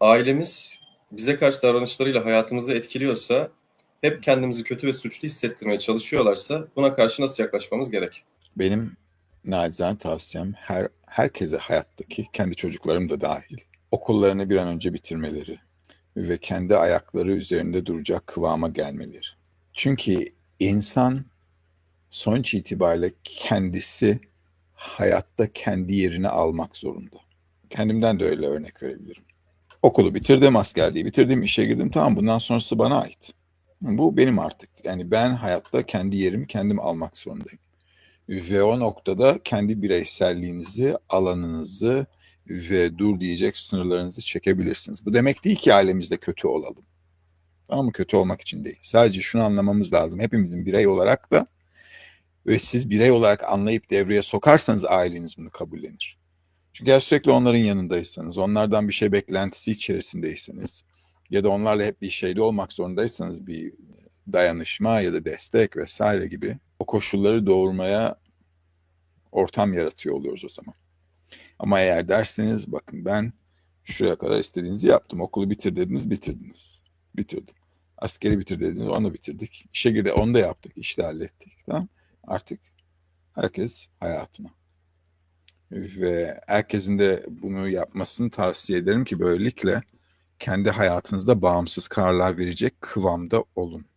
ailemiz bize karşı davranışlarıyla hayatımızı etkiliyorsa, hep kendimizi kötü ve suçlu hissettirmeye çalışıyorlarsa buna karşı nasıl yaklaşmamız gerek? Benim nacizane tavsiyem her herkese hayattaki, kendi çocuklarım da dahil, okullarını bir an önce bitirmeleri ve kendi ayakları üzerinde duracak kıvama gelmeleri. Çünkü insan sonuç itibariyle kendisi hayatta kendi yerini almak zorunda. Kendimden de öyle örnek verebilirim. Okulu bitirdim, askerliği bitirdim, işe girdim. Tamam bundan sonrası bana ait. Bu benim artık. Yani ben hayatta kendi yerimi kendim almak zorundayım. Ve o noktada kendi bireyselliğinizi, alanınızı ve dur diyecek sınırlarınızı çekebilirsiniz. Bu demek değil ki ailemizde kötü olalım. Tamam mı? Kötü olmak için değil. Sadece şunu anlamamız lazım. Hepimizin birey olarak da ve siz birey olarak anlayıp devreye sokarsanız aileniz bunu kabullenir. Çünkü eğer sürekli onların yanındaysanız, onlardan bir şey beklentisi içerisindeyseniz ya da onlarla hep bir şeyde olmak zorundaysanız bir dayanışma ya da destek vesaire gibi o koşulları doğurmaya ortam yaratıyor oluyoruz o zaman. Ama eğer derseniz bakın ben şuraya kadar istediğinizi yaptım. Okulu bitir dediniz, bitirdiniz. Bitirdim. Askeri bitir dediniz, onu bitirdik. İşe girdi, onu da yaptık, işte hallettik. Tamam. Artık herkes hayatına. Ve herkesin de bunu yapmasını tavsiye ederim ki böylelikle kendi hayatınızda bağımsız kararlar verecek kıvamda olun.